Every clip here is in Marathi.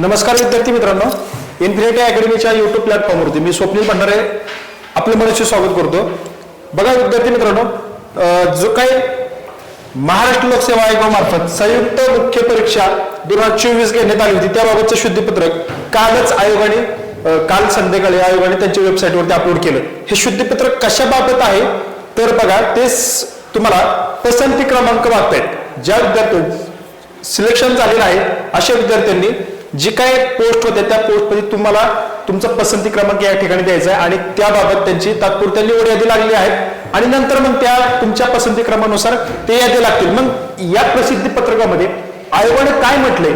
नमस्कार विद्यार्थी मित्रांनो. इन्फिनिटी अकॅडमीच्या युट्यूब प्लॅटफॉर्मवरती मी स्वप्नील भंडारे आपले मनुष्य स्वागत करतो. बघा विद्यार्थी मित्रांनो जो काही महाराष्ट्र लोकसेवा आयोगामार्फत संयुक्त मुख्य परीक्षा दोन हजार चोवीस घेण्यात आली होती त्याबाबतचं शुद्धीपत्रक कालच आयोगाने काल संध्याकाळी आयोगाने त्यांच्या वेबसाईटवरती अपलोड केलं. हे शुद्धीपत्रक कशाबाबत आहे? तर बघा ते तुम्हाला पसंती क्रमांक मागतायत. ज्या विद्यार्थी सिलेक्शन झालेलं आहे अशा विद्यार्थ्यांनी जी काय पोस्ट होते त्या पोस्टमध्ये तुम्हाला तुमचा पसंती क्रमांक या ठिकाणी द्यायचा आहे आणि त्याबाबत त्यांची तात्पुरत्या निवड यादी लागली आहे. आणि नंतर मग त्या तुमच्या पसंती क्रमानुसार ते यादी लागतील. मग या प्रसिद्धी पत्रकामध्ये आयोगाने काय म्हटले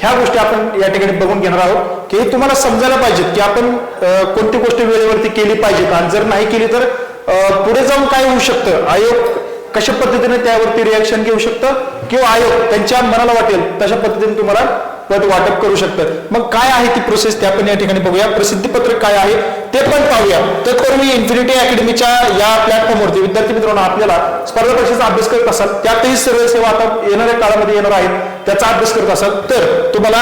ह्या गोष्टी आपण या ठिकाणी बघून घेणार आहोत. की तुम्हाला समजायला पाहिजेत की आपण कोणती गोष्ट वेळेवरती केली पाहिजेत. आणि जर नाही केली तर पुढे जाऊन काय होऊ शकतं? आयोग कशा पद्धतीने त्यावरती रिॲक्शन घेऊ शकतं? किंवा आयोग त्यांच्या मनाला वाटेल तशा पद्धतीने तुम्हाला पद वाटप करू शकतं मग काय आहे ती प्रोसेस ते आपण या ठिकाणी बघूया. प्रसिद्धीपत्रक काय आहे ते पण पाहूया. तत्पूर्वी इन्फिनिटी अकॅडमीच्या या प्लॅटफॉर्मवरती विद्यार्थी मित्रांनो आपल्याला स्पर्धा परीक्षेचा अभ्यास करत असाल त्यातही सर्व सेवा आता येणाऱ्या काळामध्ये येणार आहेत. त्याचा अभ्यास करत असाल तर तुम्हाला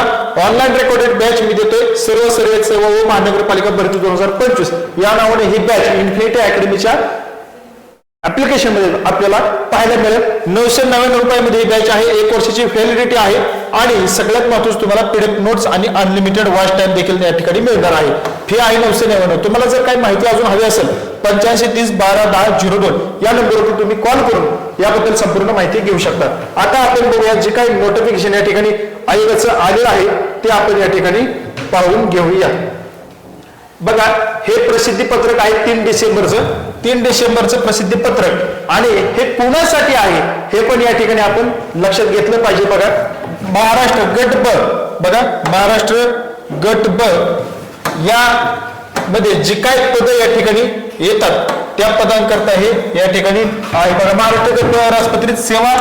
ऑनलाईन रेकॉर्डेड बॅच मी देतोय. सर्व सर्व सेवा व महानगरपालिका भरती दोन हजार पंचवीस. या नावाने ही बॅच इन्फिनिटी अकॅडमीच्या ऍप्लिकेशनमध्ये आपल्याला पाहायला मिळेल. नऊशे नव्याण्णव रुपयामध्ये ही बॅच आहे. एक वर्षाची व्हॅलिडिटी आहे. आणि सगळ्यात महत्वाचं तुम्हाला पीडीएफ नोट्स आणि अनलिमिटेड वॉच टाइम देखील या ठिकाणी मिळणार आहे. फी आहे नऊशे नव्याण्णव. तुम्हाला जर काही माहिती अजून हवी असेल पंच्याऐंशी तीस बारा दहा झिरो दोन या नंबरवरती तुम्ही कॉल करून याबद्दल संपूर्ण माहिती घेऊ शकता. आता आपण बघूया जे काही नोटिफिकेशन या ठिकाणी आयोगाचं आलेलं आहे ते आपण या ठिकाणी पाहून घेऊया. बघा हे प्रसिद्धी पत्रक आहे तीन डिसेंबरचं. तीन डिसेंबरचं प्रसिद्धी पत्रक. आणि हे कुणासाठी आहे? हे पण या ठिकाणी आपण लक्षात घेतलं पाहिजे बघा. महाराष्ट्र गट ब बघा महाराष्ट्र गट ब या मध्ये जी काय पद या ठिकाणी येतात. त्या पदांकरता हे या ठिकाणी आहे बघा महाराष्ट्र गट सेवा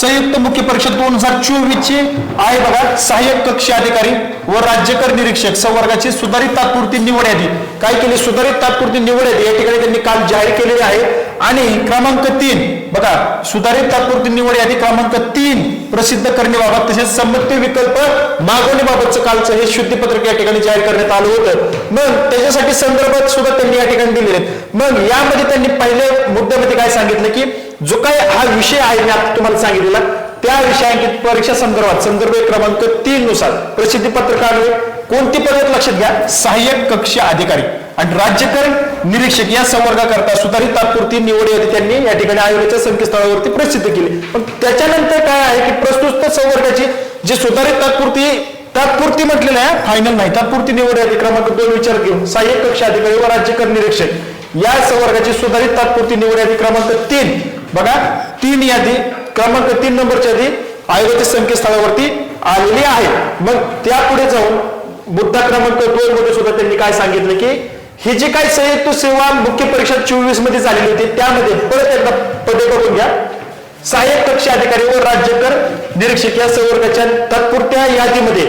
संयुक्त मुख्य परीक्षा दोन हजार चोवीस ची आहे बघा. सहाय्यक कक्ष अधिकारी व राज्यकर निरीक्षक संवर्गाची सुधारित तात्पुरती निवड यादी. काय केली? सुधारित तात्पुरती निवड यादी. या ठिकाणी त्यांनी काल जाहीर केलेली आहे. आणि क्रमांक तीन बघा सुधारित तात्पुरती निवड यादी क्रमांक तीन प्रसिद्ध करण्याबाबत तसेच संमती विकल्प मागवण्याबाबतचं कालचं हे शुद्धीपत्रक या ठिकाणी जाहीर करण्यात आलं होतं. मग त्याच्यासाठी संदर्भात सुद्धा त्यांनी या ठिकाणी दिलेले आहेत. मग यामध्ये त्यांनी पहिल्या मुद्द्यामध्ये काय सांगितलं की जो काय हा विषय आहे मी आता तुम्हाला सांगितलेला त्या विषयांकित परीक्षा संदर्भात संदर्भ क्रमांक तीन नुसार प्रसिद्धी पत्रकाद्वारे कोणती पद्धत लक्षात घ्या? सहाय्यक कक्ष अधिकारी आणि राज्यकर निरीक्षक या संवर्गाकरता सुधारित तात्पुरती निवड यादी त्यांनी या ठिकाणी आयोगाच्या संकेतस्थळावरती प्रसिद्ध केली. पण त्याच्यानंतर काय आहे की प्रस्तुत संवर्गाची जी सुधारित तात्पुरती तात्पुरती म्हटलेलं आहे. फायनल नाही. तात्पुरती निवड यादी क्रमांक दोन विचार घेऊन. सहाय्यक कक्ष अधिकारी व राज्य कर निरीक्षक. या संवर्गाची सुधारित तात्पुरती निवड यादी क्रमांक तीन. बघा तीन यादी. क्रमांक तीन नंबरची यादी आयोगाच्या संकेतस्थळावरती आलेली आहे. मग त्यापुढे जाऊन मुद्दा क्रमांक दोन मध्ये सुद्धा त्यांनी काय सांगितलं की ही जी काही संयुक्त सेवा मुख्य परीक्षा चोवीसमध्ये झालेली होती त्यामध्ये परत एकदा पदे बघून घ्या. सहाय्यक कक्ष अधिकारी व राज्यकर निरीक्षक या संवर्गाच्या तात्पुरत्या यादीमध्ये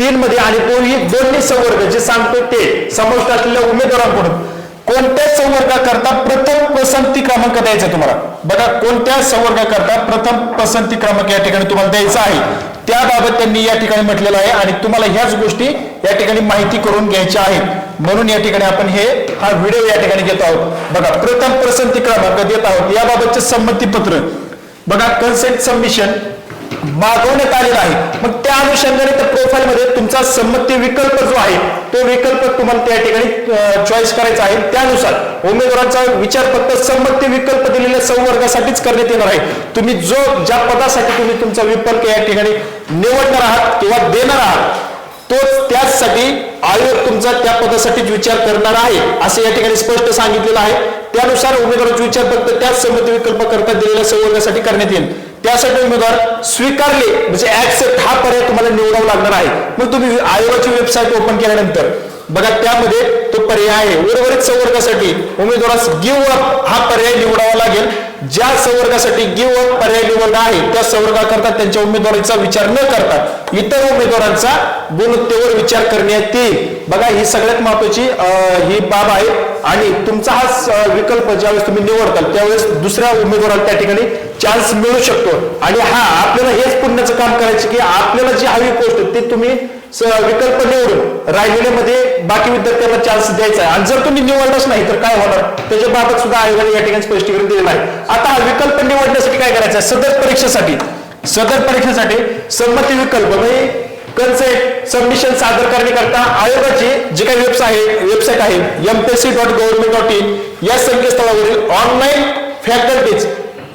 तीन मध्ये आणि दोन्ही दोन्ही संवर्ग जे सांगतो ते समाविष्ट असलेल्या उमेदवारांकडून. कोणत्या संवर्गाकरता प्रथम पसंती क्रमांक द्यायचा तुम्हाला? बघा कोणत्या संवर्गाकरता प्रथम पसंती क्रमांक या ठिकाणी तुम्हाला द्यायचा आहे? त्याबाबत त्यांनी या ठिकाणी म्हटलेलं आहे आणि तुम्हाला ह्याच गोष्टी या ठिकाणी माहिती करून घ्यायच्या आहेत. म्हणून या ठिकाणी आपण हे हा व्हिडिओ या ठिकाणी घेत आहोत. बघा प्रथम पसंती क्रमांक देत आहोत. याबाबतचे संमतीपत्र. बघा कन्सेंट सबमिशन मागवण्यात आलेला आहे. मग त्या अनुषंगाने त्या प्रोफाईल मध्ये तुमचा संमती विकल्प जो आहे तो विकल्प तुम्हाला त्या ठिकाणी चॉईस करायचा आहे. त्यानुसार उमेदवारांचा विचार फक्त संमती विकल्प दिलेल्या संवर्गासाठीच करण्यात येणार आहे. तुम्ही जो ज्या पदासाठी तुम्ही तुमचा विकल्प या ठिकाणी निवडणार आहात किंवा देणार आहात तोच त्याचसाठी आयोग तुमचा त्या पदासाठीच विचार करणार आहे असं या ठिकाणी स्पष्ट सांगितलेलं आहे. त्यानुसार उमेदवाराचा विचार फक्त त्याच संमती विकल्प करता दिलेल्या संवर्गासाठी करण्यात येईल. त्यासाठी उमेदवार स्वीकारले म्हणजे ऍक्सेप्ट हा पर्याय तुम्हाला निवडावा लागणार आहे. मग तुम्ही आयोगाची वेबसाईट ओपन केल्यानंतर बघा त्यामध्ये तो पर्याय आहे. उर्वरित संवर्गासाठी उमेदवारास गिव्ह अप हा पर्याय निवडावा लागेल. ज्या संवर्गासाठी गिव्ह अप पर्याय निवडला आहे त्या संवर्गाकरता त्यांच्या उमेदवारीचा विचार न करता इतर उमेदवारांचा गुणवत्तेवर विचार करण्यात येईल बघा ही सगळ्यात महत्वाची ही बाब आहे. आणि तुमचा हा विकल्प ज्यावेळेस तुम्ही निवडताल त्यावेळेस दुसऱ्या उमेदवाराला त्या ठिकाणी चान्स मिळू शकतो. आणि हा आपल्याला हेच पुण्याचं काम करायचं की आपल्याला जी हवी गोष्ट ती तुम्ही विकल्प निवडून राहिलेल्यामध्ये बाकी विद्यार्थ्यांना चान्स द्यायचा आहे. आणि जर तुम्ही निवडलंच नाही तर काय होणार? त्याच्याबाबत सुद्धा आयोगाने या ठिकाणी स्पष्टीकरण दिलेलं आहे. आता हा विकल्प निवडण्यासाठी काय करायचं आहे? सदर परीक्षेसाठी. सदर परीक्षेसाठी संमती विकल्प म्हणजे कन्सेप्ट सबमिशन सादर करण्याकरता आयोगाची जी काही वेबसाईट आहे वेबसाईट आहे MPSC dot government dot in या संकेतस्थळावरील ऑनलाईन फॅकल्टीज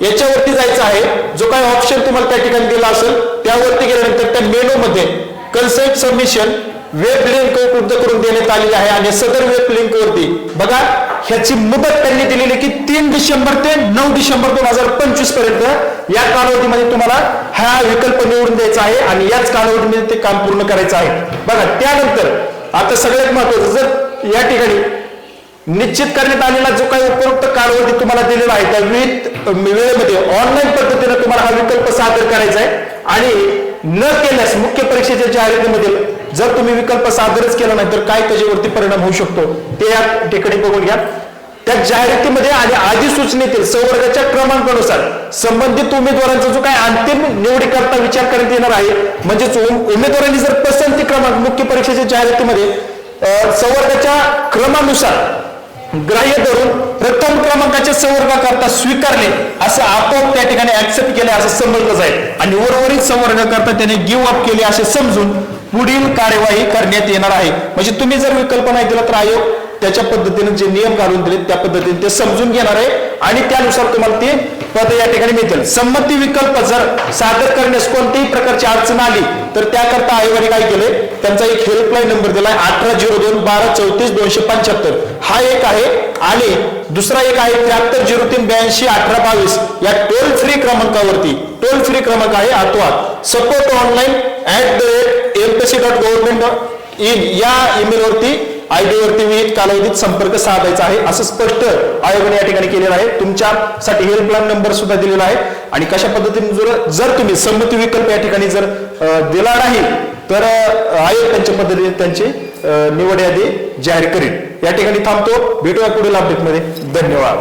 याच्यावरती जायचं आहे. जो काही ऑप्शन तुम्हाला त्या ठिकाणी दिला असेल त्यावरती गेल्यानंतर त्या मेनूमध्ये कन्सेप्ट सबमिशन वेब लिंक उपलब्ध करून देण्यात आलेली आहे आणि सदर वेब लिंक वरती बघा ह्याची मुदत त्यांनी दिलेली की तीन डिसेंबर ते नऊ डिसेंबर दोन हजार पंचवीसपर्यंत या कालावधीमध्ये तुम्हाला हा विकल्प निवडून द्यायचा आहे आणि याच कालावधीमध्ये ते काम पूर्ण करायचं आहे. बघा त्यानंतर आता सगळ्यात महत्वाचं जर या ठिकाणी निश्चित करण्यात आलेला जो काही उपयुक्त कालावधी तुम्हाला दिलेला आहे त्या विविध वेळेमध्ये ऑनलाईन पद्धतीने तुम्हाला हा विकल्प सादर करायचा आहे. आणि न केल्यास मुख्य परीक्षेच्या जाहिरातीमधील जर तुम्ही विकल्प सादरच केला नाही तर काय त्याच्यावरती परिणाम होऊ शकतो? ते या ठिकाणी बघून घ्या. त्या जाहिरातीमध्ये आणि अधिसूचनेतील संवर्गाच्या क्रमांकानुसार संबंधित उमेदवारांचा जो काही अंतिम निवडीकरता विचार करण्यात येणार आहे म्हणजेच उमेदवारांनी जर पसंती क्रमांक मुख्य परीक्षेच्या जाहिरातीमध्ये संवर्गाच्या क्रमानुसार ग्राह्य धरून प्रथम क्रमांकाच्या संवर्गाकरता स्वीकारले असं आपोआप त्या ठिकाणी ऍक्सेप्ट केले असं समजलं जाईल. आणि उर्वरित संवर्गाकरता त्याने गिव्ह अप केले असे समजून पुढील कार्यवाही करण्यात येणार आहे. म्हणजे तुम्ही जर विकल्प नाही दिला तर आयोग त्याच्या पद्धतीने जे नियम घालून दिले त्या पद्धतीने ते समजून घेणार आहे आणि त्यानुसार तुम्हाला ते पद या ठिकाणी मिळतील. संमती विकल्प जर सादर करण्यास कोणत्याही प्रकारची अडचण आली तर त्याकरता आयोगाने काय केलंय? त्यांचा एक हेल्पलाईन नंबर दिलाय अठरा झिरो दोन बारा चौतीस दोनशे पंच्याहत्तर. हा एक आहे. आणि दुसरा एक आहे त्र्याहत्तर झिरो तीन ब्याऐंशी अठरा बावीस या टोल फ्री क्रमांकावरती. टोल फ्री क्रमांक आहे अथवा support online at the rate MPC dot government in या ईमेलवरती आयडी वरती विविध कालावधीत संपर्क साधायचा आहे असं स्पष्ट आयोगाने या ठिकाणी केलेलं आहे. तुमच्यासाठी हेल्पलाईन नंबर सुद्धा दिलेला आहे. आणि कशा पद्धतीने जर जर तुम्ही संमती विकल्प या ठिकाणी जर दिला नाही तर आयोग त्यांच्या पद्धतीने त्यांची निवड यादी जाहीर करेल. या ठिकाणी थांबतो. भेटूया पुढील अपडेटमध्ये धन्यवाद.